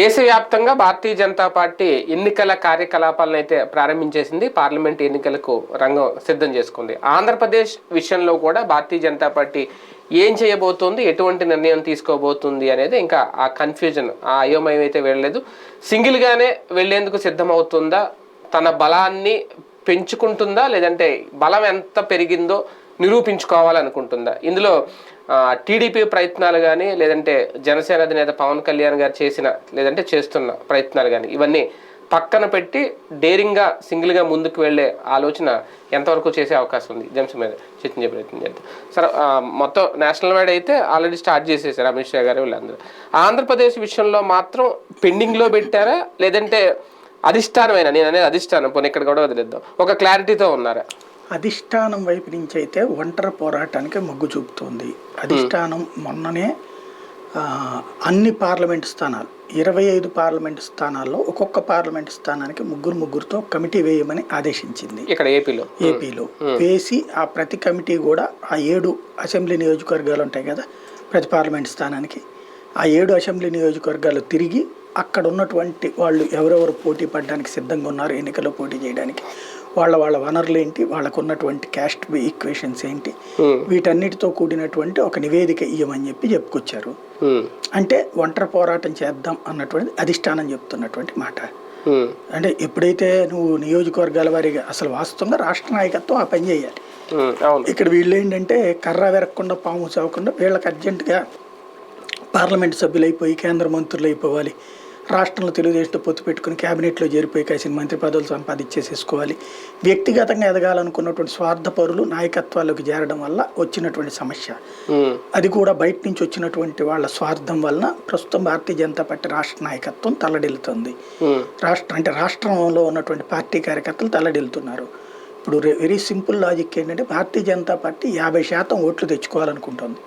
దేశవ్యాప్తంగా భారతీయ జనతా పార్టీ ఎన్నికల కార్యకలాపాలను అయితే ప్రారంభించేసింది. పార్లమెంట్ ఎన్నికలకు రంగం సిద్ధం చేసుకుంది. ఆంధ్రప్రదేశ్ విషయంలో కూడా భారతీయ జనతా పార్టీ ఏం చేయబోతోంది? ఎటువంటి నిర్ణయం తీసుకోబోతుంది అనేది ఇంకా ఆ కన్ఫ్యూజన్ ఆ అయోమయం అయితే వెళ్ళలేదు సింగిల్గానే వెళ్ళేందుకు సిద్ధమవుతుందా? తన బలాన్ని పెంచుకుంటుందా? లేదంటే బలం ఎంత పెరిగిందో నిరూపించుకోవాలనుకుంటుందా? ఇందులో టీడీపీ ప్రయత్నాలు కానీ లేదంటే జనసేన అధినేత పవన్ కళ్యాణ్ గారు చేసిన లేదంటే చేస్తున్న ప్రయత్నాలు కానీ ఇవన్నీ పక్కన పెట్టి డేరింగ్గా సింగిల్గా ముందుకు వెళ్ళే ఆలోచన ఎంతవరకు చేసే అవకాశం ఉంది? జంస్ మీద చర్చించే ప్రయత్నం చేద్దాం. సరే మొత్తం నేషనల్ వైడ్ అయితే ఆల్రెడీ స్టార్ట్ చేసేసారు అమిత్ షా గారు వీళ్ళందరూ. ఆంధ్రప్రదేశ్ విషయంలో మాత్రం పెండింగ్లో పెట్టారా? లేదంటే అధిష్టానమైన? నేను అనేది అధిష్టానం పోనీ ఇక్కడ కూడా వదిలేద్దాం. ఒక క్లారిటీతో ఉన్నారా? అధిష్టానం వైపు నుంచి అయితే ఒంటరి పోరాటానికి మొగ్గు చూపుతోంది. అధిష్టానం మొన్ననే అన్ని పార్లమెంట్ స్థానాలు ఇరవై ఐదు పార్లమెంట్ స్థానాల్లో ఒక్కొక్క పార్లమెంట్ స్థానానికి ముగ్గురు ముగ్గురుతో కమిటీ వేయమని ఆదేశించింది. ఇక్కడ ఏపీలో. ఏపీలో. వేసి ఆ ప్రతి కమిటీ కూడా ఆ ఏడు అసెంబ్లీ నియోజకవర్గాలు ఉంటాయి కదా ప్రతి పార్లమెంట్ స్థానానికి ఆ ఏడు అసెంబ్లీ నియోజకవర్గాలు తిరిగి అక్కడ ఉన్నటువంటి వాళ్ళు ఎవరెవరు పోటీ పడడానికి సిద్ధంగా ఉన్నారు ఎన్నికల్లో పోటీ చేయడానికి. వాళ్ళ వాళ్ళ వనరులు ఏంటి వాళ్ళకు ఉన్నటువంటి క్యాస్ట్ ఈక్వేషన్స్ ఏంటి Hmm. వీటన్నిటితో కూడినటువంటి ఒక నివేదిక ఇవ్వమని చెప్పి చెప్పుకొచ్చారు. ఉమ్, అంటే ఒంటరి పోరాటం చేద్దాం అన్నటువంటి అధిష్టానం చెప్తున్నటువంటి మాట. ఉమ్, అంటే ఎప్పుడైతే నువ్వు నియోజకవర్గాల వారీగా అసలు వాస్తవంగా రాష్ట్ర నాయకత్వం ఆ పని చేయాలి. ఇక్కడ వీళ్ళు ఏంటంటే కర్ర వెరగకుండా పాము చావకుండా వీళ్ళకి అర్జెంటుగా పార్లమెంట్ సభ్యులు అయిపోయి కేంద్ర మంత్రులు అయిపోవాలి రాష్ట్రంలో తెలుగుదేశంతో పొత్తు పెట్టుకుని క్యాబినెట్లో చేరిపోయి కాసిన మంత్రి పదవులు సంపాదించేసేసుకోవాలి. వ్యక్తిగతంగా ఎదగాలనుకున్నటువంటి స్వార్థపరులు నాయకత్వాల్లోకి చేరడం వల్ల వచ్చినటువంటి సమస్య. అది కూడా బయట నుంచి వచ్చినటువంటి వాళ్ళ స్వార్థం వలన ప్రస్తుతం భారతీయ జనతా పార్టీ రాష్ట్ర నాయకత్వం తల్లడిల్లుతుంది. రాష్ట్ర అంటే రాష్ట్రంలో ఉన్నటువంటి పార్టీ కార్యకర్తలు తల్లడిల్లుతున్నారు. ఇప్పుడు వెరీ సింపుల్ లాజిక్ ఏంటంటే భారతీయ జనతా పార్టీ యాభై శాతం ఓట్లు తెచ్చుకోవాలనుకుంటుంది.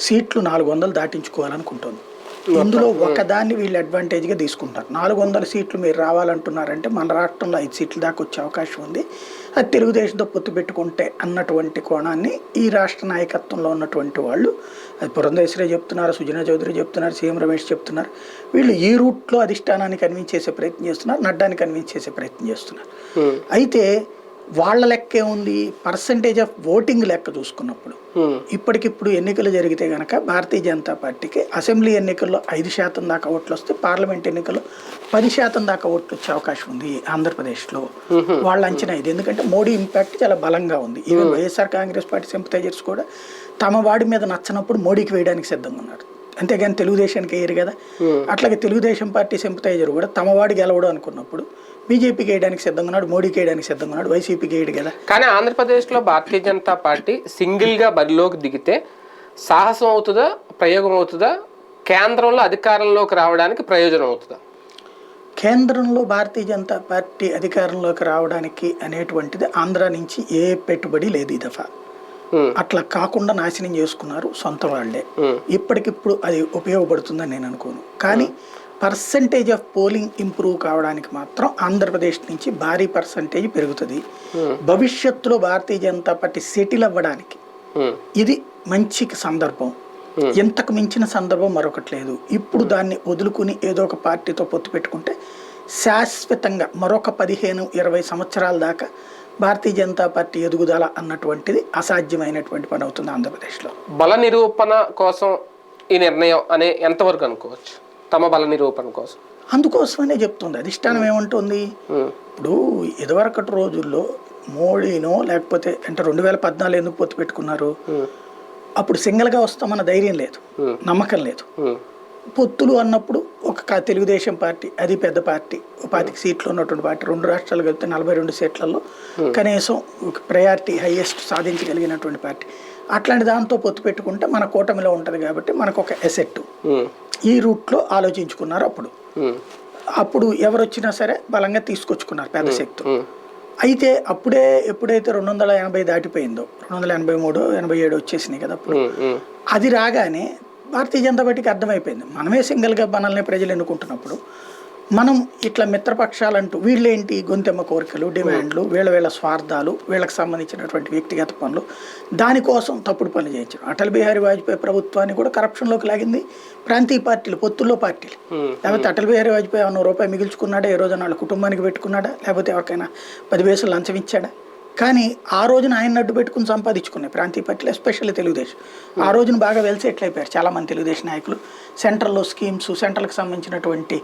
సీట్లు నాలుగు వందలు దాటించుకోవాలనుకుంటుంది. ఇందులో ఒకదాన్ని వీళ్ళు అడ్వాంటేజ్గా తీసుకుంటారు. నాలుగు వందల సీట్లు మీరు రావాలంటున్నారంటే మన రాష్ట్రంలో ఐదు సీట్లు దాకా వచ్చే అవకాశం ఉంది. అది తెలుగుదేశంతో పొత్తు పెట్టుకుంటే అన్నటువంటి కోణాన్ని ఈ రాష్ట్ర నాయకత్వంలో ఉన్నటువంటి వాళ్ళు అది పురంధేశ్వరి చెప్తున్నారు సుజనా చౌదరి చెప్తున్నారు సీఎం రమేష్ చెప్తున్నారు. వీళ్ళు ఈ రూట్లో అధిష్టానాన్ని కన్విన్స్ చేసే ప్రయత్నం చేస్తున్నారు నడ్డాన్ని కన్విన్స్ చేసే ప్రయత్నం చేస్తున్నారు. ఉమ్, అయితే వాళ్ళ లెక్కే ఉంది. పర్సంటేజ్ ఆఫ్ ఓటింగ్ లెక్క చూసుకున్నప్పుడు ఉమ్, ఇప్పటికిప్పుడు ఎన్నికలు జరిగితే కనుక భారతీయ జనతా పార్టీకి అసెంబ్లీ ఎన్నికల్లో ఐదు శాతం దాకా ఓట్లు వస్తే పార్లమెంట్ ఎన్నికల్లో పది శాతం దాకా ఓట్లు వచ్చే అవకాశం ఉంది ఆంధ్రప్రదేశ్లో. వాళ్ళ అంచనా ఇది. ఎందుకంటే మోడీ ఇంపాక్ట్ చాలా బలంగా ఉంది. Even YSR Congress party sympathisers కూడా తమ వాడి మీద నచ్చనప్పుడు మోడీకి వేయడానికి సిద్ధంగా ఉన్నారు. అంతేగాని తెలుగుదేశానికి వేయరు కదా. అట్లాగే తెలుగుదేశం పార్టీ సింపథైజర్ కూడా తమ వాడి గెలవడం అనుకున్నప్పుడు బీజేపీకి వేయడానికి సిద్ధంగా ఉన్నాడు మోడీకి వేయడానికి సిద్ధంగా ఉన్నాడు వైసీపీకి వేయడు కదా. కానీ ఆంధ్రప్రదేశ్లో భారతీయ జనతా పార్టీ సింగిల్గా బరిలోకి దిగితే సాహసం అవుతుందా ప్రయోగం అవుతుందా? కేంద్రంలో అధికారంలోకి రావడానికి ప్రయోజనం అవుతుందా? కేంద్రంలో భారతీయ జనతా పార్టీ అధికారంలోకి రావడానికి అనేటువంటిది ఆంధ్ర నుంచి ఏ పెట్టుబడి లేదు ఈ దఫా. అట్లా కాకుండా నాశనం చేసుకున్నారు సొంత వాళ్ళే. ఇప్పటికిప్పుడు అది ఉపయోగపడుతుందని నేను అనుకోను. కానీ పర్సంటేజ్ ఆఫ్ పోలింగ్ ఇంప్రూవ్ కావడానికి మాత్రం ఆంధ్రప్రదేశ్ నుంచి భారీ పర్సంటేజ్ పెరుగుతుంది. భవిష్యత్తులో భారతీయ జనతా పార్టీ సెటిల్ అవ్వడానికి ఉమ్, ఇది మంచి సందర్భం. ఇంతకు మించిన సందర్భం మరొకటి లేదు. ఇప్పుడు దాన్ని వదులుకుని ఏదో ఒక పార్టీతో పొత్తు పెట్టుకుంటే శాశ్వతంగా మరొక పదిహేను ఇరవై సంవత్సరాల దాకా భారతీయ జనతా పార్టీ ఎదుగుదల అన్నటువంటిది అసాధ్యమైనటువంటి పని అవుతుంది ఆంధ్రప్రదేశ్లో. బల నిరూపణ కోసం ఈ నిర్ణయం అనే ఎంతవరకు అనుకోవచ్చు? తమ బల నిరూపణ కోసం. అందుకోసమనే చెప్తుంది. అధిష్టానం ఏమంటుంది? ఉమ్, ఇప్పుడు ఇదివరకటి రోజుల్లో మోడీనో లేకపోతే అంటే రెండు వేల పద్నాలుగు ఎందుకు పొత్తు పెట్టుకున్నారు? ఉమ్, అప్పుడు సింగిల్గా వస్తామన్న ధైర్యం లేదు. Hmm. నమ్మకం లేదు. పొత్తులు అన్నప్పుడు ఒక తెలుగుదేశం పార్టీ అది పెద్ద పార్టీ ఒక పాతిక సీట్లు ఉన్నటువంటి పార్టీ రెండు రాష్ట్రాలు కలిపితే నలభై రెండు సీట్లలో కనీసం ఒక ప్రయారిటీ హైయెస్ట్ సాధించగలిగినటువంటి పార్టీ. అట్లాంటి దాంతో పొత్తు పెట్టుకుంటే మన కూటమిలో ఉంటుంది కాబట్టి మనకు ఒక ఎసెట్ ఈ రూట్లో ఆలోచించుకున్నారు అప్పుడు. అప్పుడు ఎవరు వచ్చినా సరే బలంగా తీసుకొచ్చుకున్నారు పెద్ద శక్తి ఉమ్, అయితే అప్పుడే ఎప్పుడైతే రెండు వందల ఎనభై దాటిపోయిందో రెండు వందల ఎనభై మూడు ఎనభై ఏడు వచ్చేసినాయి కదా అప్పుడు. అది రాగానే భారతీయ జనతా పార్టీకి అర్థమైపోయింది. మనమే సింగిల్గా మనల్ని ప్రజలు ఎన్నుకుంటున్నప్పుడు మనం ఇట్లా మిత్రపక్షాలంటూ వీళ్ళేంటి గొంతెమ్మ కోరికలు డిమాండ్లు వీళ్ళ వీళ్ళ స్వార్థాలు వీళ్ళకి సంబంధించినటువంటి వ్యక్తిగత పనులు దానికోసం తప్పుడు పనులు చేయించడం. అటల్ బిహారీ వాజ్పేయి ప్రభుత్వాన్ని కూడా కరప్షన్లోకి లాగింది. ప్రాంతీయ పార్టీలు పొత్తుల్లో పార్టీలు. లేకపోతే అటల్ బిహారీ వాజ్పేయి ఏమన్నా రూపాయి మిగిల్చుకున్నాడా? ఏ రోజున వాళ్ళ కుటుంబానికి పెట్టుకున్నాడా? లేకపోతే ఎవరికైనా పది వేసులు లంచం ఇచ్చాడా? కానీ ఆ రోజున ఆయన అడ్డు పెట్టుకుని సంపాదించుకున్నాయి ప్రాంతీయ పార్టీలు ఎస్పెషల్లీ తెలుగుదేశం. ఆ రోజున బాగా వెల్ సెటిల్ అయిపోయారు చాలామంది తెలుగుదేశం నాయకులు. సెంట్రల్లో స్కీమ్స్ సెంట్రల్కి సంబంధించినటువంటి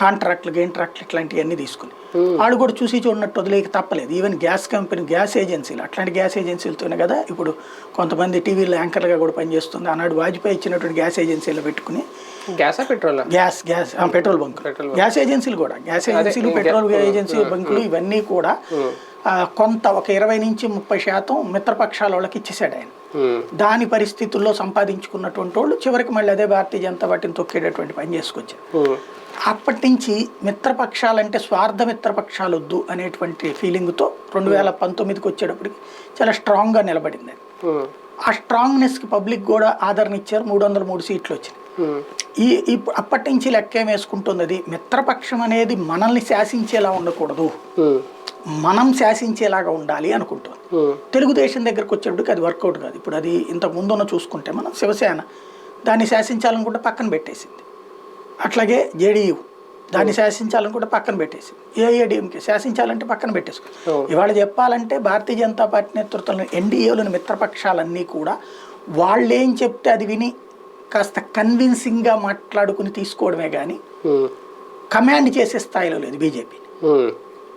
కాంట్రాక్ట్లు గేంట్రాక్ట్లు ఇట్లాంటివన్నీ తీసుకుని. వాళ్ళు కూడా చూసి చూడనట్టు వదిలేక తప్పలేదు. ఈవెన్ గ్యాస్ కంపెనీ గ్యాస్ ఏజెన్సీలు అట్లాంటి గ్యాస్ ఏజెన్సీలతోనే కదా ఇప్పుడు కొంతమంది టీవీలో యాంకర్లుగా కూడా పనిచేస్తుంది. ఆనాడు వాజ్పేయి ఇచ్చినటువంటి గ్యాస్ ఏజెన్సీలో పెట్టుకుని గ్యాసా పెట్రోలా? గ్యాస్ గ్యాస్ ఆ, పెట్రోల్ బంక్. గ్యాస్ ఏజెన్సీలు కూడా. గ్యాస్ ఏజెన్సీలు పెట్రోల్ ఏజెన్సీ బంకులు ఇవన్నీ కూడా కొంత ఒక ఇరవై నుంచి ముప్పై శాతం మిత్రపక్షాల వాళ్ళకి ఇచ్చేసాడు ఆయన. దాని పరిస్థితుల్లో సంపాదించుకున్నటువంటి వాళ్ళు చివరికి మళ్ళీ అదే భారతీయ జనతా పార్టీని తొక్కేటటువంటి పని చేసుకొచ్చారు. అప్పటి నుంచి మిత్రపక్షాలంటే స్వార్థ మిత్రపక్షాలు వద్దు అనేటువంటి ఫీలింగ్తో రెండు వేల పంతొమ్మిదికి వచ్చేటప్పటికి చాలా స్ట్రాంగ్గా నిలబడింది ఆ స్ట్రాంగ్నెస్కి పబ్లిక్ కూడా ఆదరణ ఇచ్చారు. మూడు వందల మూడు సీట్లు వచ్చినాయి. ఈ అప్పటి నుంచి లెక్కేం వేసుకుంటుంది అది? మిత్రపక్షం అనేది మనల్ని శాసించేలా ఉండకూడదు. మనం శాసించేలాగా ఉండాలి అనుకుంటుంది. తెలుగుదేశం దగ్గరకు వచ్చేప్పటికి అది వర్కౌట్ కాదు. ఇప్పుడు అది ఇంతకు ముందున్న చూసుకుంటే మనం శివసేన దాన్ని శాసించాలనుకుంటే పక్కన పెట్టేసింది. అట్లాగే జేడీయూ దాన్ని శాసించాలనుకుంటే పక్కన పెట్టేసింది. ఏఐడిఎంకే శాసించాలంటే పక్కన పెట్టేసుకుంది. అవును. ఇవాళ చెప్పాలంటే భారతీయ జనతా పార్టీ నేతృత్వంలో ఎన్డీఏలోని మిత్రపక్షాలన్నీ కూడా వాళ్ళేం చెప్తే అది విని కాస్త కన్విన్సింగ్గా మాట్లాడుకుని తీసుకోవడమే కానీ కమాండ్ చేసే స్థాయిలో లేదు బీజేపీ.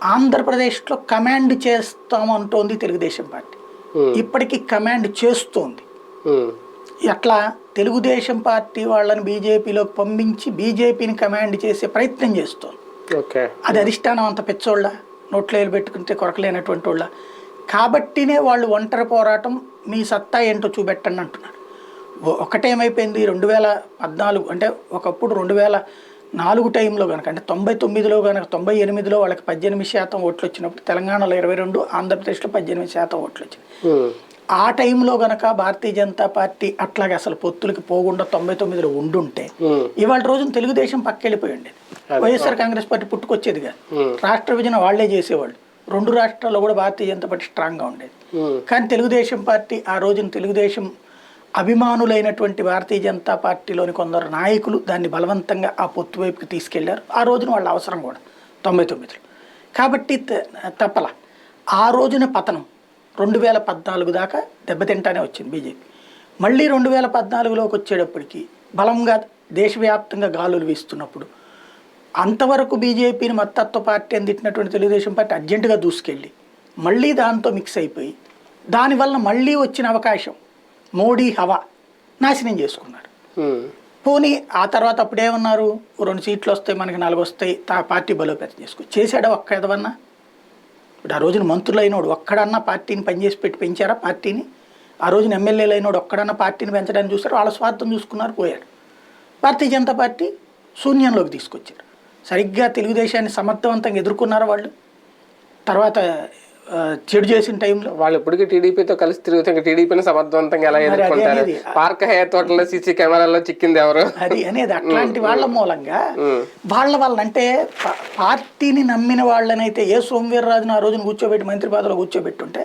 ఆంధ్రప్రదేశ్లో కమాండ్ చేస్తామంటోంది తెలుగుదేశం పార్టీ. ఇప్పటికీ కమాండ్ చేస్తోంది. అట్లా తెలుగుదేశం పార్టీ వాళ్ళని బీజేపీలోకి పంపించి బీజేపీని కమాండ్ చేసే ప్రయత్నం చేస్తోంది. అది అధిష్టానం అంత పెచ్చోళ్ళ నోట్లో వేలు పెట్టుకుంటే కొరకలేనటువంటి వాళ్ళ. కాబట్టినే వాళ్ళు ఒంటరి పోరాటం మీ సత్తా ఏంటో చూపెట్టండి అంటున్నారు. ఒకటేమైపోయింది? రెండు వేల పద్నాలుగు అంటే ఒకప్పుడు రెండు వేల నాలుగు టైంలో కనుక అంటే తొంభై తొమ్మిదిలో కనుక తొంభై ఎనిమిదిలో వాళ్ళకి పద్దెనిమిది శాతం ఓట్లు వచ్చినప్పుడు తెలంగాణలో ఇరవై రెండు ఆంధ్రప్రదేశ్లో పద్దెనిమిది శాతం ఓట్లు ఉమ్, ఆ టైంలో గనక భారతీయ జనతా పార్టీ అట్లాగే అసలు పొత్తులకి పోకుండా తొంభై తొమ్మిదిలో ఉండుంటే ఇవాళ రోజున తెలుగుదేశం పక్కెళ్ళిపోయి ఉండేది వైఎస్ఆర్ కాంగ్రెస్ పార్టీ పుట్టుకొచ్చేది కాదు. రాష్ట్ర విభజన వాళ్ళే చేసేవాళ్ళు. రెండు రాష్ట్రాల్లో కూడా భారతీయ జనతా పార్టీ స్ట్రాంగ్గా ఉండేది. కానీ తెలుగుదేశం పార్టీ ఆ రోజున తెలుగుదేశం అభిమానులైనటువంటి భారతీయ జనతా పార్టీలోని కొందరు నాయకులు దాన్ని బలవంతంగా ఆ పొత్తు వైపుకి తీసుకెళ్ళారు. ఆ రోజున వాళ్ళ అవసరం కూడా తొంభై తొమ్మిదిలో. కాబట్టి తప్పల. ఆ రోజున పతనం రెండు వేల పద్నాలుగు దాకా దెబ్బతింటానే వచ్చింది బీజేపీ. మళ్ళీ రెండు వేల పద్నాలుగులోకి వచ్చేటప్పటికి బలంగా దేశవ్యాప్తంగా గాలులు వీస్తున్నప్పుడు అంతవరకు బీజేపీని మత్తత్వ పార్టీ అని తిట్టినటువంటి తెలుగుదేశం పార్టీ అర్జెంటుగా దూసుకెళ్ళి మళ్ళీ దాంతో మిక్స్ అయిపోయి దానివల్ల మళ్ళీ వచ్చిన అవకాశం మోడీ హవా నాశనం చేసుకున్నాడు. పోనీ ఆ తర్వాత అప్పుడేమన్నారు ఓ రెండు సీట్లు వస్తాయి మనకి నాలుగు వస్తాయి తా పార్టీ బలోపేతం చేసుకో చేశాడా ఒక్క ఎదవన్నా? ఇప్పుడు ఆ రోజున మంత్రులు అయినోడు ఒక్కడన్నా పార్టీని పనిచేసి పెట్టి పెంచారా? పార్టీని? ఆ రోజున ఎమ్మెల్యేలు అయినోడు ఒక్కడన్నా పార్టీని పెంచడానికి చూస్తారు వాళ్ళ స్వార్థం చూసుకున్నారు పోయారు భారతీయ జనతా పార్టీ శూన్యంలోకి తీసుకొచ్చారు. సరిగ్గా తెలుగుదేశాన్ని సమర్థవంతంగా ఎదుర్కొన్నారు వాళ్ళు? తర్వాత చెడు చేసిన టైంలో. వాళ్ళు ఇప్పటికీ టీడీపీతో కలిసి తిరుగుతే టీడీపీని సమర్థవంతంగా ఎలా ఎదుర్కొంటారు. పార్క్ హయత్ హోటల్లో సీసీ కెమెరాల్లో చిక్కింది ఎవరు? అది అనేది అట్లాంటి వాళ్ళ మూలంగా వాళ్ళ వాళ్ళ అంటే పార్టీని నమ్మిన వాళ్ళనైతే ఏ సోమవీర్రాజును ఆ రోజున కూర్చోబెట్టి మంత్రి పదవిలో కూర్చోబెట్టుంటే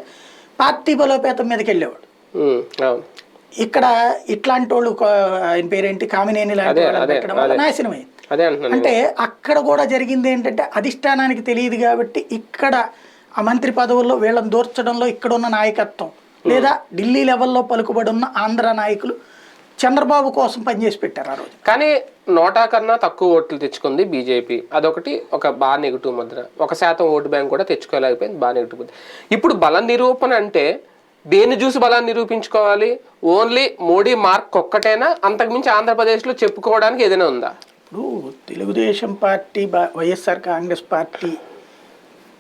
పార్టీ బలోపేతం మీదకి వెళ్ళేవాడు. ఇక్కడ ఇట్లాంటి వాళ్ళు ఆయన పేరేంటి? కామినేని లాంటి అదే. నాశనమైంది. అంటే అక్కడ కూడా జరిగింది ఏంటంటే అధిష్టానానికి తెలియదు కాబట్టి ఇక్కడ ఆ మంత్రి పదవుల్లో వీళ్ళని దూర్చడంలో ఇక్కడ ఉన్న నాయకత్వం లేదా ఢిల్లీ లెవెల్లో పలుకుబడి ఉన్న ఆంధ్ర నాయకులు చంద్రబాబు కోసం పనిచేసి పెట్టారు ఆ రోజు. కానీ నోటా కన్నా తక్కువ ఓట్లు తెచ్చుకుంది బీజేపీ. అదొకటి ఒక బాగా నెగిటివ్ ముద్ర. ఒక శాతం ఓటు బ్యాంక్ కూడా తెచ్చుకోలేకపోయింది బాగా నెగిటివ్ ముద్ర. ఇప్పుడు బల నిరూపణ అంటే దేన్ని చూసి బలాన్ని నిరూపించుకోవాలి? ఓన్లీ మోడీ మార్క్ ఒక్కటేనా? అంతకుమించి ఆంధ్రప్రదేశ్లో చెప్పుకోవడానికి ఏదైనా ఉందా? ఇప్పుడు తెలుగుదేశం పార్టీ బా- వైఎస్ఆర్ కాంగ్రెస్ పార్టీ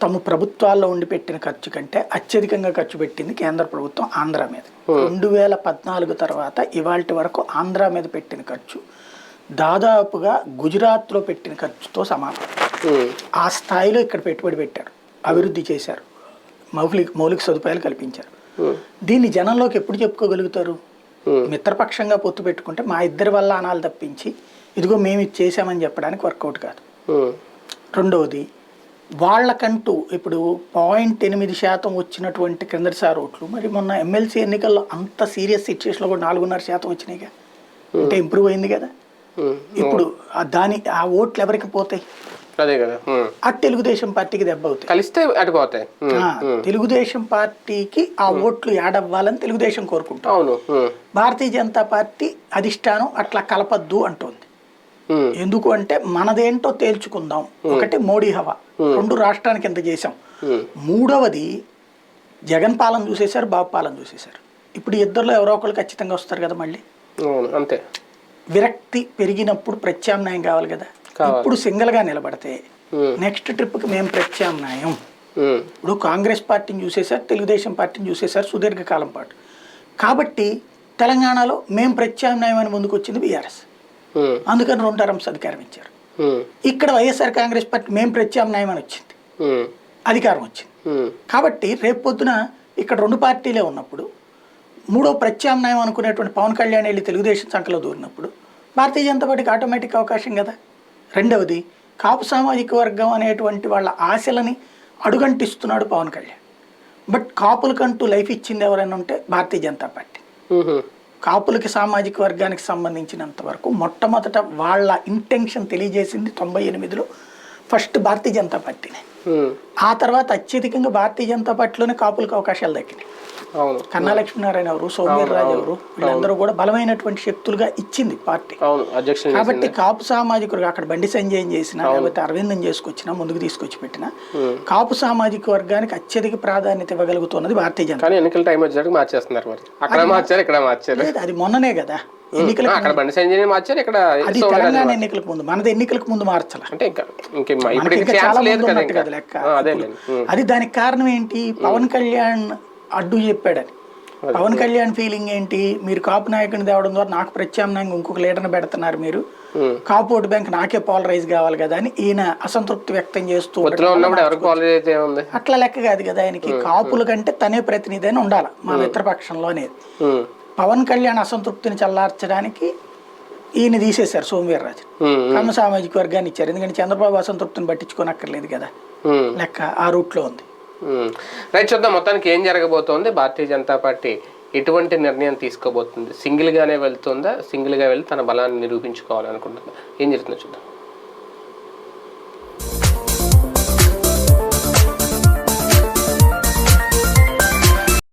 తమ ప్రభుత్వాల్లో ఉండి పెట్టిన ఖర్చు కంటే అత్యధికంగా ఖర్చు పెట్టింది కేంద్ర ప్రభుత్వం ఆంధ్ర మీద. రెండు వేల పద్నాలుగు తర్వాత ఇవాళ వరకు ఆంధ్ర మీద పెట్టిన ఖర్చు దాదాపుగా గుజరాత్లో పెట్టిన ఖర్చుతో సమానం. ఆ స్థాయిలో ఇక్కడ పెట్టుబడి పెట్టారు అభివృద్ధి చేశారు మౌలిక మౌలిక సదుపాయాలు కల్పించారు. దీన్ని జనంలోకి ఎప్పుడు చెప్పుకోగలుగుతారు? మిత్రపక్షంగా పొత్తు పెట్టుకుంటే మా ఇద్దరి వల్ల అనాలు తప్పించి ఇదిగో మేము ఇది చేశామని చెప్పడానికి వర్కౌట్ కాదు. రెండవది వాళ్ళకంటూ ఇప్పుడు పాయింట్ ఎనిమిది శాతం వచ్చినటువంటి కిందటిసారి ఓట్లు మరి మొన్న ఎమ్మెల్సీ ఎన్నికల్లో అంత సీరియస్ సిచ్యువేషన్లో కూడా నాలుగున్నర శాతం వచ్చినాయిగా అంటే ఇంప్రూవ్ అయింది కదా. ఇప్పుడు దాని ఆ ఓట్లు ఎవరికి పోతాయి? అదే కదా. అటు తెలుగుదేశం పార్టీకి దెబ్బ అవుతాయి. కలిస్తే ఆ, తెలుగుదేశం పార్టీకి ఆ ఓట్లు యాడ్ అవ్వాలని తెలుగుదేశం కోరుకుంటాం అవును. భారతీయ జనతా పార్టీ అధిష్టానం అట్లా కలపద్దు అంటోంది. ఎందుకు అంటే మనదేంటో తేల్చుకుందాం. ఒకటి మోడీ హవా. రెండు రాష్ట్రానికి ఎంత చేసాం ఉమ్, మూడవది జగన్ పాలన చూసేశారు బాబు పాలన చూసేశారు. ఇప్పుడు ఇద్దరిలో ఎవరో ఒకరు ఖచ్చితంగా వస్తారు కదా మళ్ళీ. అంతే. విరక్తి పెరిగినప్పుడు ప్రత్యామ్నాయం కావాలి కదా. ఇప్పుడు సింగిల్గా నిలబడితే నెక్స్ట్ ట్రిప్కి మేము ప్రత్యామ్నాయం. ఇప్పుడు కాంగ్రెస్ పార్టీని చూసేశారు తెలుగుదేశం పార్టీని చూసేశారు సుదీర్ఘకాలం పాటు. కాబట్టి తెలంగాణలో మేము ప్రత్యామ్నాయం అని ముందుకు వచ్చింది బీఆర్ఎస్. అందుకని రెండు టర్మ్స్ అధికారం ఇచ్చారు ఇక్కడ వైఎస్ఆర్ కాంగ్రెస్ పార్టీ మేము ప్రత్యామ్నాయం అని వచ్చింది. అధికారం వచ్చింది. కాబట్టి రేపు పొద్దున ఇక్కడ రెండు పార్టీలే ఉన్నప్పుడు మూడో ప్రత్యామ్నాయం అనుకునేటువంటి పవన్ కళ్యాణ్ వెళ్ళి తెలుగుదేశం సంఖలో దూరినప్పుడు భారతీయ జనతా పార్టీకి ఆటోమేటిక్ అవకాశం కదా. రెండవది కాపు సామాజిక వర్గం అనేటువంటి వాళ్ళ ఆశలని అడుగంటిస్తున్నాడు పవన్ కళ్యాణ్. బట్ కాపులకంటూ లైఫ్ ఇచ్చింది ఎవరైనా ఉంటే భారతీయ జనతా పార్టీ. కాపులకి సామాజిక వర్గానికి సంబంధించినంత వరకు మొట్టమొదట వాళ్ళ ఇంటెన్షన్ తెలియజేసింది తొంభై ఎనిమిదిలో ఫస్ట్ భారతీయ జనతా పార్టీనే. ఆ తర్వాత అత్యధికంగా భారతీయ జనతా పార్టీలోనే కాపులకు అవకాశాలు దక్కినాయి. కన్నా లక్ష్మీనారాయణ ఎవరు సౌమ్యర్ రాజు ఎవరు వీళ్ళందరూ కూడా బలమైనటువంటి శక్తులుగా ఇచ్చింది పార్టీ. కాబట్టి కాపు సామాజికుడు అక్కడ బండి సంజయ్ చేసినా లేకపోతే అరవిందం చేసుకొచ్చినా ముందుకు తీసుకొచ్చి పెట్టినా కాపు సామాజిక వర్గానికి అత్యధిక ప్రాధాన్యత ఇవ్వగలుగుతున్నది భారతీయ జనతా ఎన్నికల టైం వచ్చేసరికి మార్చేస్తున్నారు మరి. అక్కడ మార్చారు ఇక్కడ మార్చారు. అది మొన్ననే కదా. ఎన్నికల అక్కడ బండి సంజయ్ మార్చారు ఇక్కడ అది తెలంగాణ. ఎన్నికలకు ముందు మనది ఎన్నికలకు ముందు మార్చాల. అంటే ఇంకా చాలా లేదు కదా లెక్క. అది దానికి కారణం ఏంటి? పవన్ కళ్యాణ్ అడ్డు చెప్పాడని పవన్ కళ్యాణ్ ఫీలింగ్ ఏంటి? మీరు కాపు నాయకుని తేవడం ద్వారా నాకు ప్రత్యామ్నాయంగా ఇంకొక లీడర్ని పెడుతున్నారు మీరు. కాపు ఓటు బ్యాంక్ నాకే పోలరైజ్ కావాలి కదా అని ఈయన అసంతృప్తి వ్యక్తం చేస్తూ అట్లా లెక్క కాదు కదా ఆయనకి. కాపుల కంటే తనే ప్రతినిధి అని ఉండాలి మా మిత్రపక్షంలో అనేది. ఉమ్, పవన్ కళ్యాణ్ అసంతృప్తిని చల్లార్చడానికి ఈయన తీసేశారు సోమవీర్రాజు కమ్మ సామాజిక వర్గాన్ని ఇచ్చారు. ఎందుకంటే చంద్రబాబు అసంతృప్తిని పట్టించుకోనక్కర్లేదు కదా. లెక్క ఆ రూట్లో ఉంది. రైట్ చూద్దాం. మొత్తానికి ఏం జరగబోతోంది? భారతీయ జనతా పార్టీ ఎటువంటి నిర్ణయం తీసుకోబోతుంది? సింగిల్ గానే వెళ్తుందా? సింగిల్గా వెళ్ళి తన బలాన్ని నిరూపించుకోవాలనుకుంటుందా? ఏం జరుగుతుందో చూద్దాం.